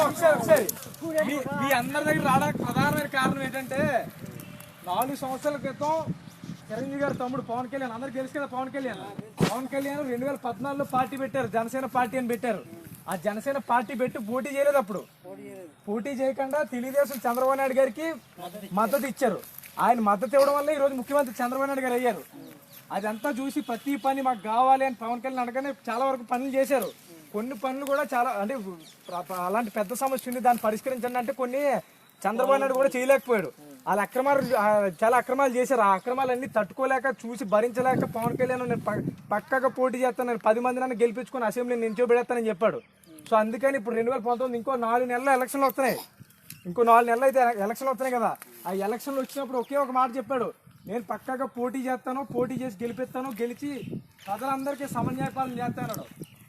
ఒకసారి ఒకసారి. మీ మీ అందరి దగ్గర రావడానికి ప్రధానమైన కారణం ఏంటంటే నాలుగు సంవత్సరాల క్రితం చిరంజీవి గారు తమ్ముడు పవన్ కళ్యాణ్ అందరికి తెలుసు కదా పవన్ కళ్యాణ్? పవన్ కళ్యాణ్ రెండు వేల పద్నాలుగులో పార్టీ పెట్టారు జనసేన పార్టీ అని పెట్టారు. ఆ జనసేన పార్టీ పెట్టి పోటీ చేయలేదు అప్పుడు. పోటీ చేయకుండా తెలుగుదేశం చంద్రబాబు నాయుడు గారికి మద్దతు ఇచ్చారు. ఆయన మద్దతు ఇవ్వడం వల్ల ఈ రోజు ముఖ్యమంత్రి చంద్రబాబు నాయుడు గారు అయ్యారు. అదంతా చూసి ప్రతి పని మాకు కావాలి అని పవన్ కళ్యాణ్ అడగానే చాలా వరకు పనులు చేశారు. కొన్ని పనులు కూడా చాలా అంటే అలాంటి పెద్ద సమస్య ఉంది దాన్ని పరిష్కరించండి అంటే కొన్ని చంద్రబాబు నాయుడు కూడా చేయలేకపోయాడు. వాళ్ళ అక్రమాలు చాలా అక్రమాలు చేశారు. ఆ అక్రమాలన్నీ తట్టుకోలేక చూసి భరించలేక పవన్ కళ్యాణ్ నేను ప- పక్కగా పోటీ చేస్తాను నేను పది మంది నన్ను గెలిపించుకొని అసెంబ్లీ నించోబెడతానని చెప్పాడు. సో అందుకని ఇప్పుడు రెండు వేల పంతొమ్మిది ఇంకో నాలుగు నెలలు ఎలక్షన్లు వస్తున్నాయి. ఇంకో నాలుగు నెలలు అయితే ఎలక్షన్లు వస్తున్నాయి కదా. ఆ ఎలక్షన్లు వచ్చినప్పుడు ఒకే ఒక మాట చెప్పాడు. నేను పక్కాగా పోటీ చేస్తాను పోటీ చేసి గెలిపిస్తాను గెలిచి ప్రజలందరికీ సమన్యాయపాలన చేస్తాను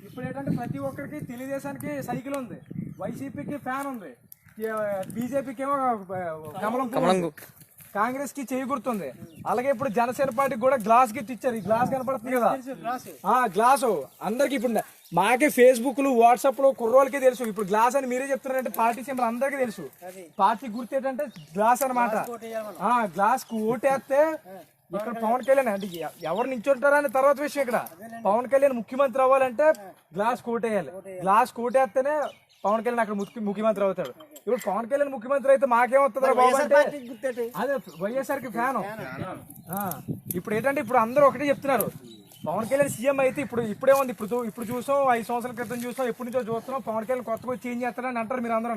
ఇప్పుడు ఏంటంటే ప్రతి ఒక్కరికి తెలుగుదేశానికి సైకిల్ ఉంది. వైసీపీకి ఫ్యాన్ ఉంది. బీజేపీకి ఏమో కమలం కమలం కాంగ్రెస్కి చేయి గుర్తుంది. అలాగే ఇప్పుడు జనసేన పార్టీకి కూడా గ్లాస్ గిఫ్ట్ ఇచ్చారు. ఈ గ్లాస్ కనపడుతుంది కదా? ఆ గ్లాసు. అందరికి ఇప్పుడు మాకే ఫేస్బుక్లు వాట్సాప్లో కుర్రోళ్ళకి తెలుసు. ఇప్పుడు గ్లాస్ అని మీరే చెప్తున్నారంటే పార్టీ సింబల్ అందరికీ తెలుసు. పార్టీ గుర్తు ఏంటంటే గ్లాస్ అన్నమాట. ఆ గ్లాస్కు ఓటేస్తే ఇక్కడ పవన్ కళ్యాణ్ అంటే ఎవరు నించుంటారని తర్వాత విషయం ఇక్కడ. పవన్ కళ్యాణ్ ముఖ్యమంత్రి అవ్వాలంటే గ్లాస్ కోటేయాలి గ్లాస్ కోటేస్తేనే పవన్ కళ్యాణ్ అక్కడ ముఖ్య- ముఖ్యమంత్రి అవుతాడు. ఇప్పుడు పవన్ కళ్యాణ్ ముఖ్యమంత్రి అయితే మాకేమవుతుందా బాబు అంటే అదే వైఎస్ఆర్కి ఫ్యాన్. ఇప్పుడు ఏంటంటే ఇప్పుడు అందరూ ఒకటే చెప్తున్నారు. పవన్ కళ్యాణ్ సీఎం అయితే ఇప్పుడు ఇప్పుడే ఉంది. ఇప్పుడు ఇప్పుడు చూసాం ఐదు సంవత్సరాల క్రితం చూసాం ఎప్పటి నుంచో చూస్తున్నాం. పవన్ కళ్యాణ్ కొత్తగా చేంజ్ చేస్తాడని అంటారు మీరు అందరూ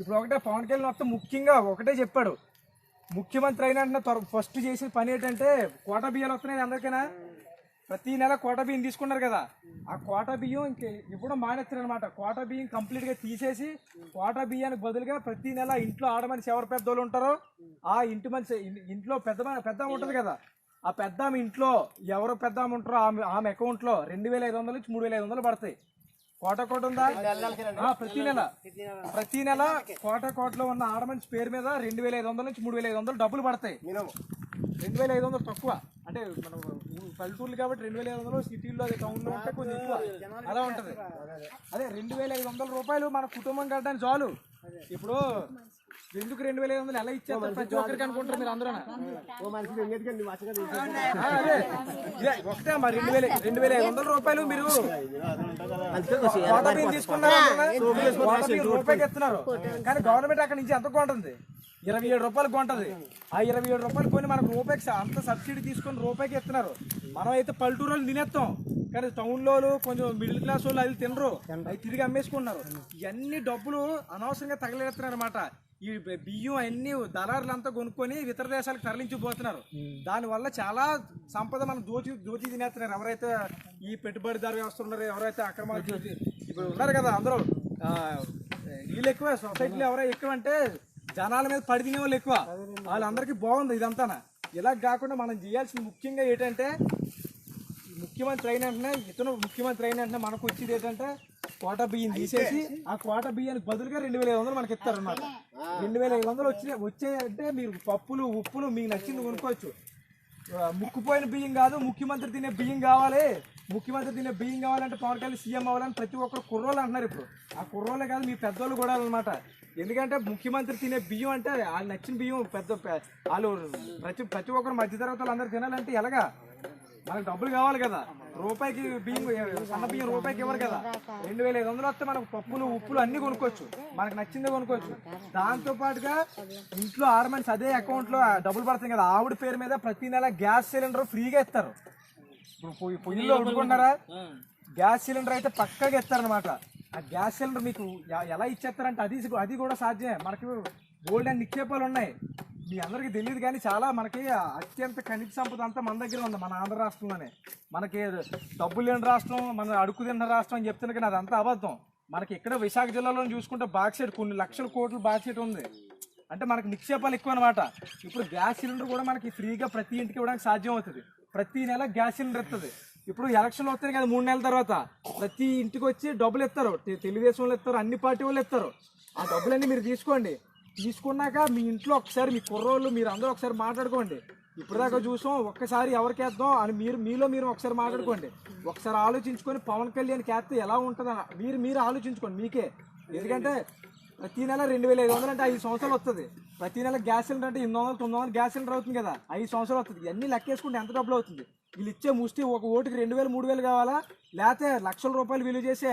ఇప్పుడు ఒకటే పవన్ కళ్యాణ్ మొత్తం ముఖ్యంగా ఒకటే చెప్పాడు. ముఖ్యమంత్రి అయిన ఫస్ట్ చేసిన పని ఏంటంటే కోట బియ్యాలు వస్తున్నాయి అందరికైనా? ప్రతి నెల కోట బియ్యం తీసుకున్నారు కదా. ఆ కోట బియ్యం ఇంక ఇప్పుడు మానేస్తారు అనమాట కోట బియ్యం కంప్లీట్గా తీసేసి కోట బియ్యానికి బదులుగా ప్రతి నెల ఇంట్లో ఆడమనిషి ఎవరు పెద్దోళ్ళు ఉంటారో ఆ ఇంటి మనిషి ఇంట్లో పెద్ద పెద్ద ఉంటుంది కదా. ఆ పెద్ద ఇంట్లో ఎవరు పెద్ద ఉంటారో ఆమె ఆమె అకౌంట్లో రెండు వేల ఐదు వందల నుంచి మూడు వేల ఐదు వందలు పడతాయి. కోట కోట ఉందా? ప్రతి నెల. ప్రతి నెల. కోట కోటలో ఉన్న ఆడమనిషి పేరు మీద రెండు వేల ఐదు వందల నుంచి మూడు వేల ఐదు వందలు డబ్బులు పడతాయి. రెండు వేల ఐదు వందలు తక్కువ. అంటే మనం పల్లెటూర్లు కాబట్టి రెండు వేల ఐదు వందలు సిటీల్లో అదే టౌన్లో ఉంటే కొంచెం ఎక్కువ. అలా ఉంటది. అదే రెండు వేల ఐదు వందల రూపాయలు మన కుటుంబం కట్టడానికి చాలు. ఇప్పుడు ఎందుకు రెండు వేల ఐదు వందలు ఎలా ఇచ్చేస్తారు ప్రతి ఒక్కరికి అనుకుంటారు మీరు అందరూ. ఒకటే అమ్మా రెండు వేల రెండు వేల ఐదు వందల రూపాయలు మీరు తీసుకున్నారు రూపాయికి ఇస్తున్నారు కానీ గవర్నమెంట్ అక్కడ నుంచి ఎంత కొంటుంది? ఇరవై ఏడు రూపాయలు కొంటది. ఆ ఇరవై ఏడు రూపాయలు కొని మనకు రూపాయికి అంత సబ్సిడీ తీసుకొని రూపాయికి ఇస్తున్నారు మనం అయితే పల్లెటూరు వాళ్ళు తినేస్తాం కానీ టౌన్లో కొంచెం మిడిల్ క్లాస్ వాళ్ళు అది తినరు. అవి తిరిగి అమ్మేసుకుంటున్నారు. ఇవన్నీ డబ్బులు అనవసరంగా తగలేస్తున్నారు అనమాట ఈ బియ్యం అన్ని దళారులంతా కొనుక్కొని ఇతర దేశాలకు తరలించిపోతున్నారు. దానివల్ల చాలా సంపద మనం దోచి దోచి తినేస్తున్నారు. ఎవరైతే ఈ పెట్టుబడిదారు వ్యవస్థ ఉన్నారో ఎవరైతే అక్రమాలు చేసి ఇప్పుడు ఉన్నారు కదా అందరూ వీళ్ళు ఎక్కువ సొసైటీలో ఎవరో ఎక్కువ అంటే జనాల మీద పడి తినే వాళ్ళు ఎక్కువ వాళ్ళందరికీ బాగుంది ఇదంతా ఇలా కాకుండా మనం చేయాల్సింది ముఖ్యంగా ఏంటంటే ముఖ్యమంత్రి అయిన వెంటనే ఇతను ముఖ్యమంత్రి అయిన వెంటనే మనకు వచ్చేది ఏంటంటే కోట బియ్యం తీసేసి ఆ కోట బియ్యానికి బదులుగా రెండు వేల ఐదు వందలు మనకి ఇస్తారు అన్నమాట రెండు వేల ఐదు వందలు వచ్చి వచ్చాయంటే మీరు పప్పులు ఉప్పులు మీకు నచ్చింది కొనుక్కోవచ్చు. ముక్కుపోయిన బియ్యం కాదు ముఖ్యమంత్రి తినే బియ్యం కావాలి. ముఖ్యమంత్రి తినే బియ్యం కావాలంటే పవన్ కళ్యాణ్ సీఎం అవ్వాలని ప్రతి ఒక్కరు కుర్రోళ్ళు అంటున్నారు ఇప్పుడు. ఆ కుర్రోళ్ళే కాదు మీ పెద్దోళ్ళు కూడా అనమాట ఎందుకంటే ముఖ్యమంత్రి తినే బియ్యం అంటే వాళ్ళు నచ్చిన బియ్యం పెద్ద వాళ్ళు ప్రతి ప్రతి ఒక్కరు మధ్యతరగతి వాళ్ళు అందరూ తినాలంటే ఎలాగా? మనకు డబ్బులు కావాలి కదా. రూపాయికి బియ్యం సన్న బియ్యం రూపాయికి ఇవ్వరు కదా. రెండు వేల ఐదు వందలు వస్తే మనకు పప్పులు ఉప్పులు అన్ని కొనుక్కోవచ్చు. మనకు నచ్చిందే కొనుక్కోవచ్చు. దాంతో పాటుగా ఇంట్లో ఆడమనిషి అదే అకౌంట్లో డబ్బులు పడుతుంది కదా. ఆవిడ పేరు మీద ప్రతి నెల గ్యాస్ సిలిండర్ ఫ్రీగా ఇస్తారు. ఇప్పుడు పొయ్యి పొయ్యిలో వండుకున్నారా గ్యాస్ సిలిండర్ అయితే పక్కగా ఇస్తారనమాట ఆ గ్యాస్ సిలిండర్ మీకు ఎలా ఇచ్చేస్తారంటే అది అది కూడా సాధ్యమే. మనకి గోల్డెన్ నిక్షేపాలు ఉన్నాయి. మీ అందరికీ తెలియదు కానీ చాలా మనకి అత్యంత ఖనిజ సంపద అంతా మన దగ్గర ఉంది మన ఆంధ్ర రాష్ట్రంలోనే. మనకి డబ్బులు లేని రాష్ట్రం మన అడుగు తిన్న రాష్ట్రం అని చెప్తున్నా కానీ అదంతా అబద్ధం. మనకి ఇక్కడ విశాఖ జిల్లాలో చూసుకుంటే బాక్సైట్ కొన్ని లక్షల కోట్లు బాక్సైట్ ఉంది. అంటే మనకి నిక్షేపాలు ఎక్కువ అనమాట ఇప్పుడు గ్యాస్ సిలిండర్ కూడా మనకి ఫ్రీగా ప్రతి ఇంటికి ఇవ్వడానికి సాధ్యం అవుతుంది. ప్రతి నెల గ్యాస్ సిలిండర్ ఇస్తుంది ఇప్పుడు ఎలక్షన్లు వస్తాయి కదా మూడు నెలల తర్వాత. ప్రతి ఇంటికి వచ్చి డబ్బులు ఇస్తారు తెలుగుదేశం వాళ్ళు ఇస్తారు అన్ని పార్టీ వాళ్ళు ఇస్తారు ఆ డబ్బులన్నీ మీరు తీసుకోండి. తీసుకున్నాక మీ ఇంట్లో ఒకసారి మీ కుర్రోళ్ళు మీరు అందరూ ఒకసారి మాట్లాడుకోండి. ఇప్పటిదాకా చూసాం ఒక్కసారి ఎవరికి వేద్దాం అని మీరు మీలో మీరు ఒకసారి మాట్లాడుకోండి. ఒకసారి ఆలోచించుకొని పవన్ కళ్యాణ్ క్యాప్తే ఎలా ఉంటుందని మీరు మీరు ఆలోచించుకోండి మీకే. ఎందుకంటే ప్రతి నెల రెండు వేల ఐదు వందలు అంటే ఐదు సంవత్సరాలు వస్తుంది ప్రతి నెల గ్యాస్ సిలిండర్ అంటే ఎనిమిది వందలు తొమ్మిది వందలు గ్యాస్ సిలిండర్ అవుతుంది కదా. ఐదు సంవత్సరాలు వస్తుంది ఇవన్నీ లెక్కేసుకుంటే ఎంత డబ్బులు అవుతుంది? వీళ్ళు ఇచ్చే ముష్టి ఒక ఓటుకి రెండు వేలు మూడు వేలు కావాలా? లేకపోతే లక్షల రూపాయలు విలువ చేసే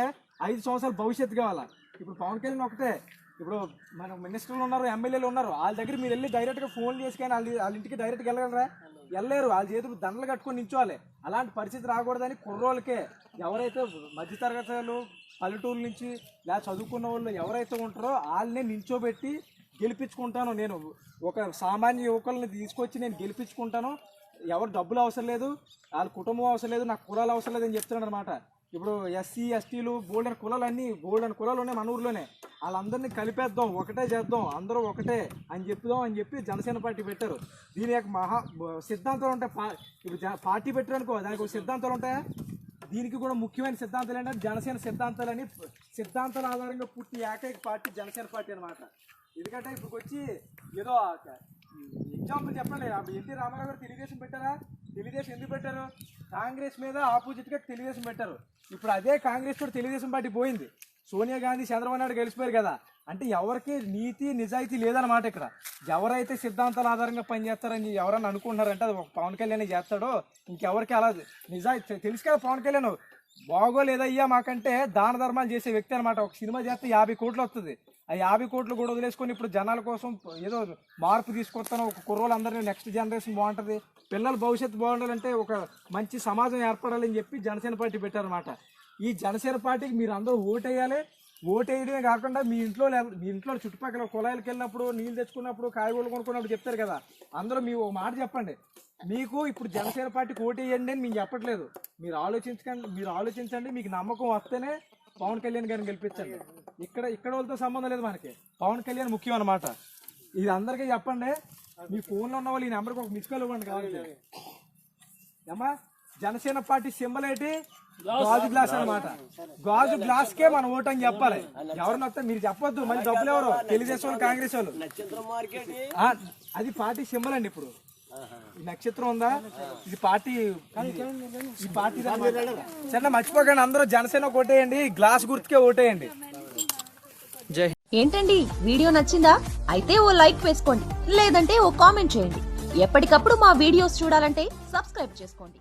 ఐదు సంవత్సరాల భవిష్యత్తు కావాలా? ఇప్పుడు పవన్ కళ్యాణ్ ఒకటే. ఇప్పుడు మన మినిస్టర్లు ఉన్నారు ఎమ్మెల్యేలు ఉన్నారు వాళ్ళ దగ్గర మీరు వెళ్ళి డైరెక్ట్గా ఫోన్ చేసుకొని వాళ్ళ వాళ్ళ ఇంటికి డైరెక్ట్గా వెళ్ళగలరా? వెళ్ళలేరు. వాళ్ళ చేతులు దండలు కట్టుకొని నించోవాలి. అలాంటి పరిస్థితి రాకూడదని కుర్రోళ్ళకే ఎవరైతే మధ్యతరగతి వాళ్ళు పల్లెటూరు నుంచి లేదా చదువుకున్న వాళ్ళు ఎవరైతే ఉంటారో వాళ్ళనే నించోబెట్టి గెలిపించుకుంటాను నేను. ఒక సామాన్య యువకుల్ని తీసుకొచ్చి నేను గెలిపించుకుంటాను. ఎవరు డబ్బులు అవసరం లేదు వాళ్ళ కుటుంబం అవసరం లేదు నాకు కులాలు అవసరం లేదు అని అనమాట ఇప్పుడు ఎస్సీ ఎస్టీలు గోల్డెన్ కులాలు అన్నీ గోల్డెన్ కులాలు ఉన్నాయి మన ఊర్లోనే. వాళ్ళందరినీ కలిపేద్దాం ఒకటే చేద్దాం అందరూ ఒకటే అని చెప్పుదాం అని చెప్పి జనసేన పార్టీ పెట్టారు. దీని యొక్క మహా సిద్ధాంతాలు ఉంటాయి పా ఇప్పుడు పార్టీ పెట్టారనుకో దానికి ఒక సిద్ధాంతాలు ఉంటాయా? దీనికి కూడా ముఖ్యమైన సిద్ధాంతాలు ఏంటంటే జనసేన సిద్ధాంతాలని సిద్ధాంతాల ఆధారంగా పుట్టి ఏకైక పార్టీ జనసేన పార్టీ అనమాట ఎందుకంటే ఇప్పుడు వచ్చి ఏదో ఎగ్జాంపుల్ చెప్పండి. ఎన్టీ రామారావు గారు తెలుగుదేశం పెట్టారా? తెలుగుదేశం ఎందుకు పెట్టారు? కాంగ్రెస్ మీద ఆపోజిట్గా తెలుగుదేశం పెట్టారు. ఇప్పుడు అదే కాంగ్రెస్ కూడా తెలుగుదేశం పార్టీ పోయింది. సోనియా గాంధీ చంద్రబాబు నాయుడు గెలిచిపోయారు కదా. అంటే ఎవరికి నీతి నిజాయితీ లేదన్నమాట ఇక్కడ. ఎవరైతే సిద్ధాంతాల ఆధారంగా పనిచేస్తారని ఎవరన్నా అనుకుంటున్నారంటే అది ఒక పవన్ కళ్యాణ్ చేస్తాడో ఇంకెవరికి అలా నిజాయితీ తెలుసు కదా పవన్ కళ్యాణ్. బాగోలేదయ్యా మాకంటే దాన ధర్మాలు చేసే వ్యక్తి అనమాట ఒక సినిమా చేస్తే యాభై కోట్లు వస్తుంది ఆ యాభై కోట్లు కూడా వదిలేసుకొని ఇప్పుడు జనాల కోసం ఏదో మార్పు తీసుకొస్తాను ఒక కుర్రోళ్ళందరినీ నెక్స్ట్ జనరేషన్ బాగుంటుంది పిల్లల భవిష్యత్తు బాగుండాలంటే ఒక మంచి సమాజం ఏర్పడాలని చెప్పి జనసేన పార్టీ పెట్టారనమాట ఈ జనసేన పార్టీకి మీరు అందరూ ఓటేయాలి ఓటేయడమే కాకుండా మీ ఇంట్లో మీ ఇంట్లో చుట్టుపక్కల కుళాయిలకి వెళ్ళినప్పుడు నీళ్ళు తెచ్చుకున్నప్పుడు కాయగూరలు కొనుక్కున్నప్పుడు చెప్తారు కదా అందరూ మీ ఒక మాట చెప్పండి. మీకు ఇప్పుడు జనసేన పార్టీకి ఓటేయండి అని మేము చెప్పట్లేదు. మీరు ఆలోచించకండి మీరు ఆలోచించండి మీకు నమ్మకం వస్తేనే పవన్ కళ్యాణ్ గారిని గెలిపించండి. ఇక్కడ ఇక్కడ వాళ్ళతో సంబంధం లేదు మనకి. పవన్ కళ్యాణ్ ముఖ్యం అనమాట ఇది అందరికీ చెప్పండి. మీ ఫోన్లో ఉన్న వాళ్ళు ఈ నెంబర్కి ఒక మిస్ కాల్ ఇవ్వండి కావాలి. ఏమ్మా? జనసేన పార్టీ సింబల్ ఏంటి? గాజు గ్లాస్ అన్నమాట. గాజు గ్లాస్ కే మనం ఓటు అని చెప్పాలి. ఎవరిని వస్తే మీరు చెప్పొద్దు. మళ్ళీ డబ్బులు ఎవరు? తెలుగుదేశం వాళ్ళు కాంగ్రెస్ వాళ్ళు. అది పార్టీ సింబల్ అండి ఇప్పుడు. ఈ నక్షత్రం ఉందా? ఇది పార్టీ ఈ పార్టీ సరే మర్చిపోకండి అందరూ జనసేన ఓటేయండి గ్లాస్ గుర్తుకే ఓటేయండి. ఏంటండి వీడియో నచ్చిందా? అయితే ఓ లైక్ వేసుకోండి లేదంటే ఓ కామెంట్ చేయండి. ఎప్పటికప్పుడు మా వీడియోస్ చూడాలంటే సబ్స్క్రైబ్ చేసుకోండి.